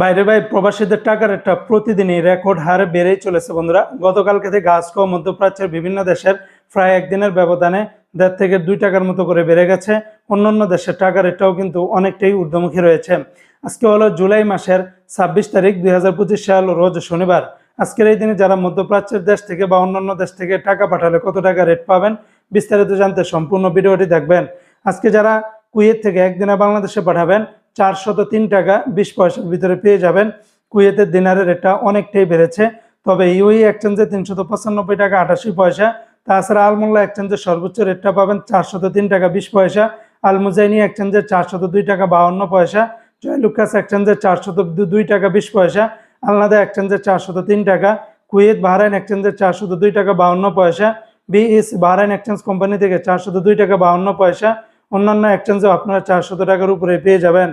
বাইরে ভাই প্রবাসীদের টাকার একটা প্রতিদিনই রেকর্ড হারে বেড়েই চলেছে বন্ধুরা। গতকালকে থেকে গাছকো মধ্যপ্রাচ্যের বিভিন্ন দেশের প্রায় একদিনের ব্যবধানে দেড় থেকে দুই টাকার মতো করে বেড়ে গেছে। অন্যান্য দেশের টাকার এটাও কিন্তু অনেকটাই ঊর্ধ্বমুখী রয়েছে। আজকে হলো জুলাই মাসের ছাব্বিশ তারিখ, দুই হাজার পঁচিশ সাল, রোজ শনিবার। আজকের এই দিনে যারা মধ্যপ্রাচ্যের দেশ থেকে বা অন্যান্য দেশ থেকে টাকা পাঠালে কত টাকা রেট পাবেন, বিস্তারিত জানতে সম্পূর্ণ ভিডিওটি দেখবেন। আজকে যারা কুয়েত থেকে একদিনে বাংলাদেশে পাঠাবেন চারশত তিন টাকা বিশ পয়সার ভিতরে পেয়ে যাবেন। কুয়েতের দিনারের রেটটা অনেকটাই বেড়েছে। তবে ইউই এক্সচেঞ্জে তিনশত পঁচানব্বই টাকা আটাশি পয়সা। তাছাড়া আলমোল্লা এক্সচেঞ্জের সর্বোচ্চ রেটটা পাবেন চারশত তিন টাকা বিশ পয়সা। আলমুজাইনি এক্সচেঞ্জের চারশত দুই টাকা বাহান্ন পয়সা। জয়লুকাস এক্সচেঞ্জের চারশত দুই টাকা বিশ পয়সা। আলনাদা এক্সচেঞ্জের চারশত তিন টাকা। কুয়েত বাহরাইন এক্সচেঞ্জের চারশত দুই টাকা বাহান্ন পয়সা। বিএস বাহরাইন এক্সচেঞ্জ কোম্পানি থেকে চারশত দুই টাকা বাহান্ন পয়সা। অন্যান্য এক্সচেঞ্জেও আপনারা চারশত টাকার উপরে পেয়ে যাবেন।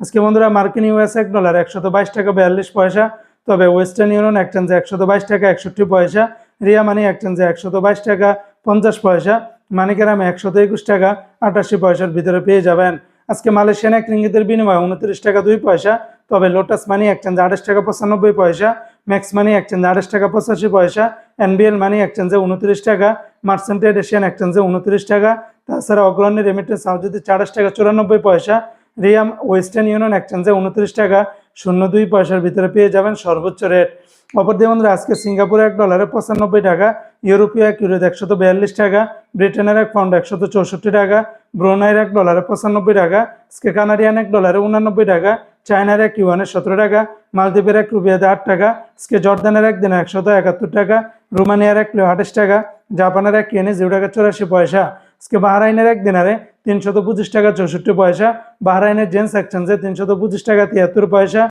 আজকে বন্ধুরা, মার্কিন ইউএস এক ডলার একশত বাইশ টাকা বিয়াল্লিশ পয়সা, তবে ওয়েস্টার্ন ইউনিয়ন এক্সচেঞ্জে একশত বাইশ টাকা একষট্টি পয়সা, রিয়া মানি এক্সচেঞ্জে একশত বাইশ টাকা পঞ্চাশ পয়সা মানিকেরামে একশত একুশ টাকা আটাশি পয়সার ভিতরে পেয়ে যাবেন। আজকে মালয়েশিয়ান এক রিঙ্গিতের বিনিময়ে উনত্রিশ টাকা দুই পয়সা, তবে লোটাস মানি এক্সচেঞ্জে আঠাশ টাকা পঁচানব্বই পয়সা, ম্যাক্স মানি এক্সচেঞ্জে আঠাশ টাকা পঁচাশি পয়সা, এনবিএল মানি এক্সচেঞ্জে উনত্রিশ টাকা মার্সেন্টেড এশিয়ান এক্সচেঞ্জে উনত্রিশ টাকা তাছাড়া অগ্রণী রেমিটেন্স সাউদিতে চারশ টাকা, চুরানব্বই পয়সা, রিয়াম ওয়েস্টার্ন ইউনিয়ন এক্সচেঞ্জে উনত্রিশ টাকা শূন্য দুই পয়সার ভিতরে পেয়ে যাবেন সর্বোচ্চ রেট অপরদিকে বন্ধুরা, আজকে সিঙ্গাপুরে এক ডলারে পঁচানব্বই টাকা ইউরোপীয় এক ইউরোতে একশত বিয়াল্লিশ টাকা, ব্রিটেনের এক পাউন্ড একশত চৌষট্টি টাকা, ব্রুনাইয়ের এক ডলারে পঁচানব্বই টাকা, আজকে কানাডিয়ান এক ডলারে উনানব্বই টাকা, চায়নার এক ইউয়ানে সতেরো টাকা, মালদ্বীপের এক রুপিয়াতে আট টাকা স্কে জর্দানের এক দিনে একশত একাত্তর টাকা, রোমানিয়ার এক আঠাশ টাকা, জাপানের এক ইয়েনে জিরো টাকা চৌরাশি পয়সা। আজকে বাহরাইনের এক দিনারে তিনশত পঁচিশ টাকা চৌষট্টি পয়সা, বাহরাইনের জেন্স এক্সচেঞ্জে তিনশত পঁচিশ টাকা তিয়াত্তর পয়সা,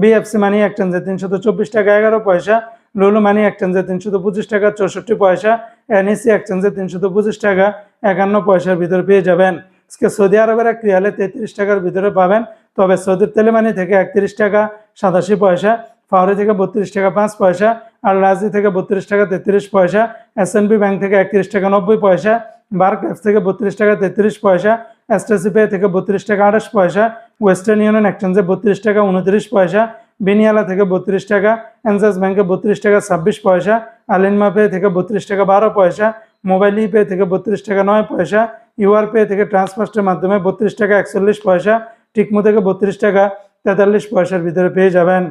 বিএফসি মানি এক্সচেঞ্জে তিনশত চব্বিশ টাকা এগারো পয়সা, লুলু মানি এক্সচেঞ্জে তিনশত পঁচিশ টাকা চৌষট্টি পয়সা, এনইসি এক্সচেঞ্জে তিনশত পঁচিশ টাকা একান্ন পয়সার ভিতরে পেয়ে যাবেন। আজকে সৌদি আরবের এক রিয়ালে তেত্রিশ টাকার ভিতরে পাবেন, তবে সৌদির তেলেমানি থেকে একত্রিশ টাকা সাতাশি পয়সা, ফাওরি থেকে বত্রিশ টাকা পাঁচ পয়সা, আর রাজি থেকে বত্রিশ টাকা তেত্রিশ পয়সা এসএনবি ব্যাংক থেকে একত্রিশ টাকা নব্বই পয়সা বার্ক অ্যাপস থেকে বত্রিশ টাকা তেত্রিশ পয়সা এসটিসি পে থেকে বত্রিশ টাকা আঠাশ পয়সা ওয়েস্টার্ন ইউনিয়ন এক্সচেঞ্জে বত্রিশ টাকা উনত্রিশ পয়সা বিনিয়ালা থেকে বত্রিশ টাকা এনজাস ব্যাংকে বত্রিশ টাকা ছাব্বিশ পয়সা আলিনমা পে থেকে বত্রিশ টাকা বারো পয়সা মোবাইল পে থেকে বত্রিশ টাকা নয় পয়সা ইউআর পে থেকে ট্রান্সফার্স্টের মাধ্যমে বত্রিশ টাকা একচল্লিশ পয়সা টিকমো থেকে বত্রিশ টাকা তেতাল্লিশ পয়সার ভিতরে পেয়ে যাবেন।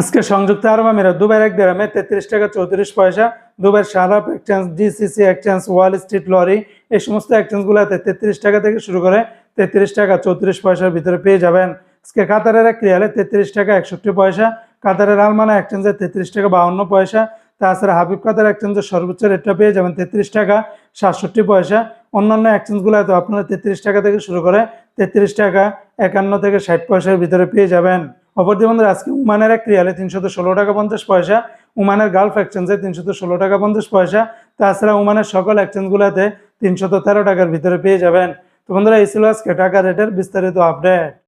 আজকে সংযুক্ত আরব আমিরাত, দুবাইয়ের এক দেরামে তেত্রিশ টাকা চৌত্রিশ পয়সা, দুবাইয়ের Sarap exchange DCC exchange wall street lorry এই সমস্ত এক্সচেঞ্জগুলোতে তেত্রিশ টাকা থেকে শুরু করে তেত্রিশ টাকা চৌত্রিশ পয়সার ভিতরে পেয়ে যাবেন। আজকে কাতারের এক রিয়ালে তেত্রিশ টাকা একষট্টি পয়সা, কাতারের আলমানা এক্সচেঞ্জে তেত্রিশ টাকা বাউন্ন পয়সা, তাছাড়া হাবিব কাতার এক্সচেঞ্জের সর্বোচ্চ রেটটা পেয়ে যাবেন তেত্রিশ টাকা সাতষট্টি পয়সা। অন্যান্য এক্সচেঞ্জগুলোতে আপনারা তেত্রিশ টাকা থেকে শুরু করে তেত্রিশ টাকা একান্ন থেকে ষাট পয়সার ভিতরে পেয়ে যাবেন। অপরদিকে বন্ধুরা, আজকে উমানের এক রিয়ালে তিনশত ষোলো টাকা পঞ্চাশ পয়সা, উমানের গালফ এক্সচেঞ্জে তিনশত ষোলো টাকা পঞ্চাশ পয়সা। তাছাড়া উমানের সকল এক্সচেঞ্জগুলোতে তিনশত তেরো টাকার ভিতরে পেয়ে যাবেন। তো বন্ধুরা, এই ছিল আজকে টাকা রেটের বিস্তারিত আপডেট